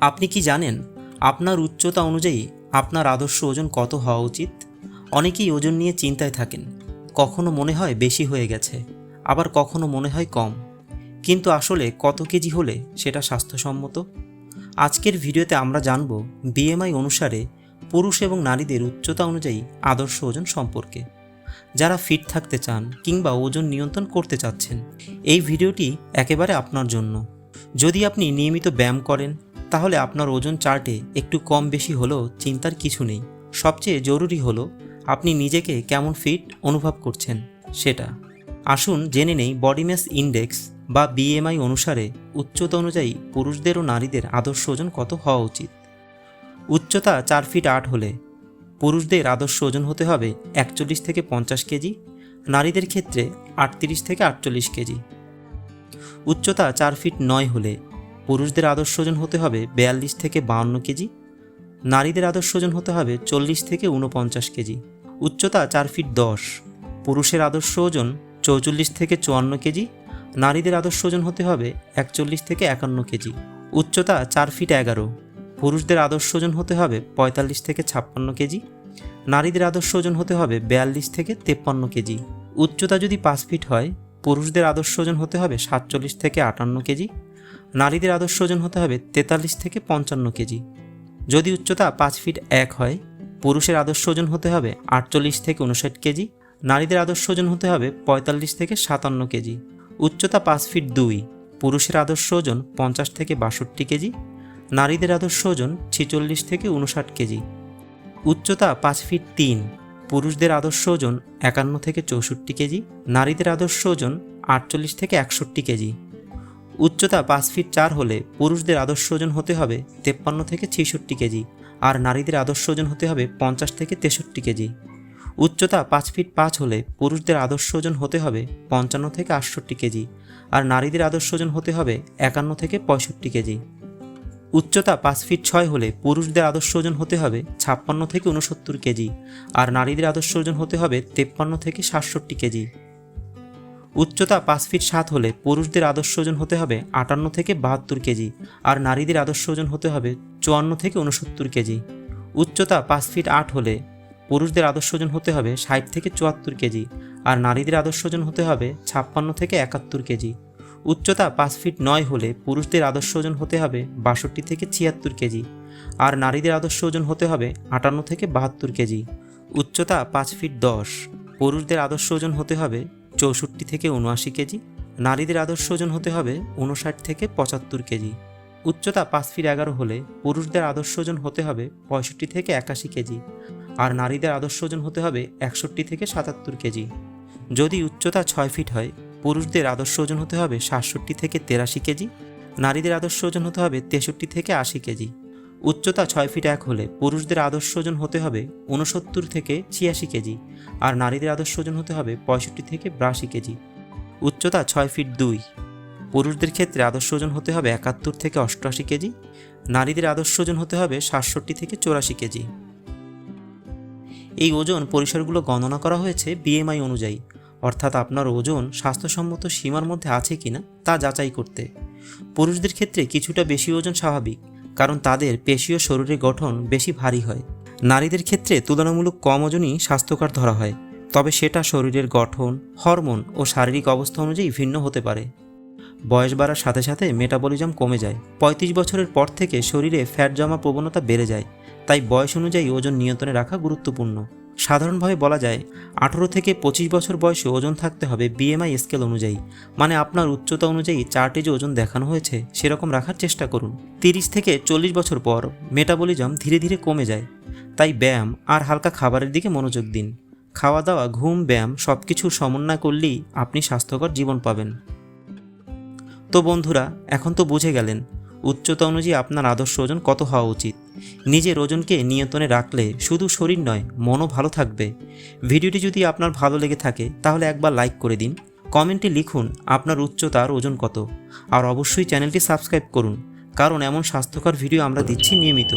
আপনি কি জানেন আপনার উচ্চতা অনুযায়ী আপনার আদর্শ ওজন কত হওয়া উচিত? অনেকেই ওজন নিয়ে চিন্তায় থাকেন, কখনো মনে হয় বেশি হয়ে গেছে, আবার কখনো মনে হয় কম। কিন্তু আসলে কত কেজি হলে সেটা স্বাস্থ্যসম্মত? আজকের ভিডিওতে আমরা জানব বিএমআই অনুসারে পুরুষ এবং নারীদের উচ্চতা অনুযায়ী আদর্শ ওজন সম্পর্কে। যারা ফিট থাকতে চান কিংবা ওজন নিয়ন্ত্রণ করতে চাচ্ছেন, এই ভিডিওটি একেবারে আপনার জন্য। যদি আপনি নিয়মিত ব্যায়াম করেন তাহলে আপনার ওজন চার্টে একটু কম বেশি হলেও চিন্তার কিছু নেই। সবচেয়ে জরুরি হলো, আপনি নিজেকে কেমন ফিট অনুভব করছেন সেটা। আসুন জেনে নেই বডি ম্যাস ইন্ডেক্স বা বিএমআই অনুসারে উচ্চতা অনুযায়ী পুরুষদের ও নারীদের আদর্শ ওজন কত হওয়া উচিত। উচ্চতা চার ফিট আট হলে পুরুষদের আদর্শ ওজন হতে হবে একচল্লিশ থেকে পঞ্চাশ কেজি, নারীদের ক্ষেত্রে আটত্রিশ থেকে আটচল্লিশ কেজি। উচ্চতা চার ফিট নয় হলে পুরুষদের আদর্শ ওজন হতে হবে বিয়াল্লিশ থেকে বাউন্ন কেজি, নারীদের আদর্শ ওজন হতে হবে চল্লিশ থেকে উনপঞ্চাশ কেজি, উচ্চতা চার ফিট দশ, পুরুষের আদর্শ ওজন চৌচল্লিশ থেকে চুয়ান্ন কেজি, নারীদের আদর্শ ওজন হতে হবে একচল্লিশ থেকে একান্ন কেজি, উচ্চতা চার ফিট এগারো, পুরুষদের আদর্শ ওজন হতে হবে পঁয়তাল্লিশ থেকে ছাপ্পান্ন কেজি, নারীদের আদর্শ ওজন হতে হবে বিয়াল্লিশ থেকে তেপ্পান্ন কেজি, উচ্চতা যদি পাঁচ ফিট হয়, পুরুষদের আদর্শ ওজন হতে হবে সাতচল্লিশ থেকে আটান্ন কেজি নারীদের আদর্শ ওজন হতে হবে তেতাল্লিশ থেকে পঞ্চান্ন কেজি। যদি উচ্চতা পাঁচ ফিট এক হয়, পুরুষের আদর্শ ওজন হতে হবে আটচল্লিশ থেকে উনষাট কেজি, নারীদের আদর্শ ওজন হতে হবে পঁয়তাল্লিশ থেকে সাতান্ন কেজি। উচ্চতা পাঁচ ফিট দুই, পুরুষের আদর্শ ওজন পঞ্চাশ থেকে বাষট্টি কেজি, নারীদের আদর্শ ওজন ছেচল্লিশ থেকে উনষাট কেজি। উচ্চতা পাঁচ ফিট তিন, পুরুষদের আদর্শ ওজন একান্ন থেকে চৌষট্টি কেজি, নারীদের আদর্শ ওজন আটচল্লিশ থেকে একষট্টি কেজি। উচ্চতা পাঁচ ফিট চার হলে পুরুষদের আদর্শ ওজন হতে হবে তেপ্পান্ন থেকে ছেষট্টি কেজি, আর নারীদের আদর্শ ওজন হতে হবে পঞ্চাশ থেকে তেষট্টি কেজি। উচ্চতা পাঁচ ফিট পাঁচ হলে পুরুষদের আদর্শ ওজন হতে হবে পঞ্চান্ন থেকে আটষট্টি কেজি, আর নারীদের আদর্শ ওজন হতে হবে একান্ন থেকে পঁয়ষট্টি কেজি। উচ্চতা পাঁচ ফিট ছয় হলে পুরুষদের আদর্শ ওজন হতে হবে ছাপ্পান্ন থেকে উনসত্তর কেজি, আর নারীদের আদর্শ ওজন হতে হবে তেপ্পান্ন থেকে সাতষট্টি কেজি। উচ্চতা পাঁচ ফিট সাত হলে পুরুষদের আদর্শ ওজন হতে হবে আটান্ন থেকে বাহাত্তর কেজি আর নারীদের আদর্শ ওজন হতে হবে চুয়ান্ন থেকে উনসত্তর কেজি। উচ্চতা পাঁচ ফিট আট হলে পুরুষদের আদর্শ ওজন হতে হবে ষাট থেকে চুয়াত্তর কেজি আর নারীদের আদর্শ ওজন হতে হবে ছাপ্পান্ন থেকে একাত্তর কেজি। উচ্চতা পাঁচ ফিট নয় হলে পুরুষদের আদর্শ ওজন হতে হবে বাষট্টি থেকে ছিয়াত্তর কেজি আর নারীদের আদর্শ ওজন হতে হবে আটান্ন থেকে বাহাত্তর কেজি। উচ্চতা পাঁচ ফিট দশ, পুরুষদের আদর্শ ওজন হতে হবে চৌষট্টি থেকে উনআশি কেজি, নারীদের আদর্শ ওজন হতে হবে উনষাট থেকে পঁচাত্তর কেজি। উচ্চতা পাঁচ ফিট এগারো হলে পুরুষদের আদর্শ ওজন হতে হবে পঁয়ষট্টি থেকে একাশি কেজি, আর নারীদের আদর্শ ওজন হতে হবে একষট্টি থেকে সাতাত্তর কেজি। যদি উচ্চতা ছয় ফিট হয়, পুরুষদের আদর্শ ওজন হতে হবে সাতষট্টি থেকে তেরাশি কেজি, নারীদের আদর্শ ওজন হতে হবে তেষট্টি থেকে আশি কেজি। উচ্চতা ছয় ফিট এক হলে পুরুষদের আদর্শ ওজন হতে হবে উনসত্তর থেকে ছিয়াশি কেজি, আর নারীদের আদর্শ ওজন হতে হবে পঁয়ষট্টি থেকে বিরাশি কেজি। উচ্চতা ছয় ফিট দুই। পুরুষদের ক্ষেত্রে আদর্শ ওজন হতে হবে একাত্তর থেকে অষ্টআশি কেজি, নারীদের আদর্শ ওজন হতে হবে সাতষট্টি থেকে চৌরাশি কেজি। এই ওজন পরিসরগুলো গণনা করা হয়েছে বিএমআই অনুযায়ী, অর্থাৎ আপনার ওজন স্বাস্থ্যসম্মত সীমার মধ্যে আছে কিনা তা যাচাই করতে। পুরুষদের ক্ষেত্রে কিছুটা বেশি ওজন স্বাভাবিক কারণ তাদের পেশীয় শরীরের গঠন বেশি ভারী হয়। নারীদের ক্ষেত্রে তুলনামূলক কম ওজনই স্বাস্থ্যকর ধরা হয়, তবে সেটা শরীরের গঠন, হরমোন ও শারীরিক অবস্থা অনুযায়ী ভিন্ন হতে পারে। বয়স বাড়ার সাথে সাথে মেটাবলিজম কমে যায়। পঁয়ত্রিশ বছরের পর থেকে শরীরে ফ্যাট জমা প্রবণতা বেড়ে যায়, তাই বয়স অনুযায়ী ওজন নিয়ন্ত্রণে রাখা গুরুত্বপূর্ণ। সাধারণভাবে বলা যায়, আঠেরো থেকে পঁচিশ বছর বয়সে ওজন থাকতে হবে বিএমআই স্কেল অনুযায়ী। মানে আপনার উচ্চতা অনুযায়ী চার্টে যে ওজন দেখানো হয়েছে, সেরকম রাখার চেষ্টা করুন। তিরিশ থেকে চল্লিশ বছর পর মেটাবলিজম ধীরে ধীরে কমে যায়। তাই ব্যায়াম আর হালকা খাবারের দিকে মনোযোগ দিন। খাওয়া দাওয়া, ঘুম, ব্যায়াম সব কিছু সমন্বয় করলেই আপনি স্বাস্থ্যকর জীবন পাবেন। তো বন্ধুরা, এখন তো বুঝে গেলেন, উচ্চতা অনুযায়ী আপনার আদর্শ ওজন কত হওয়া উচিত। নিজের ওজনকে নিয়ন্ত্রণে রাখলে শুধু শরীর নয়, মনও ভালো থাকবে। ভিডিওটি যদি আপনার ভালো লেগে থাকে, তাহলে একবার লাইক করে দিন। কমেন্টে লিখুন আপনার উচ্চতার ওজন কত। আর অবশ্যই চ্যানেলটি সাবস্ক্রাইব করুন, কারণ এমন স্বাস্থ্যকর ভিডিও আমরা দিচ্ছি নিয়মিত।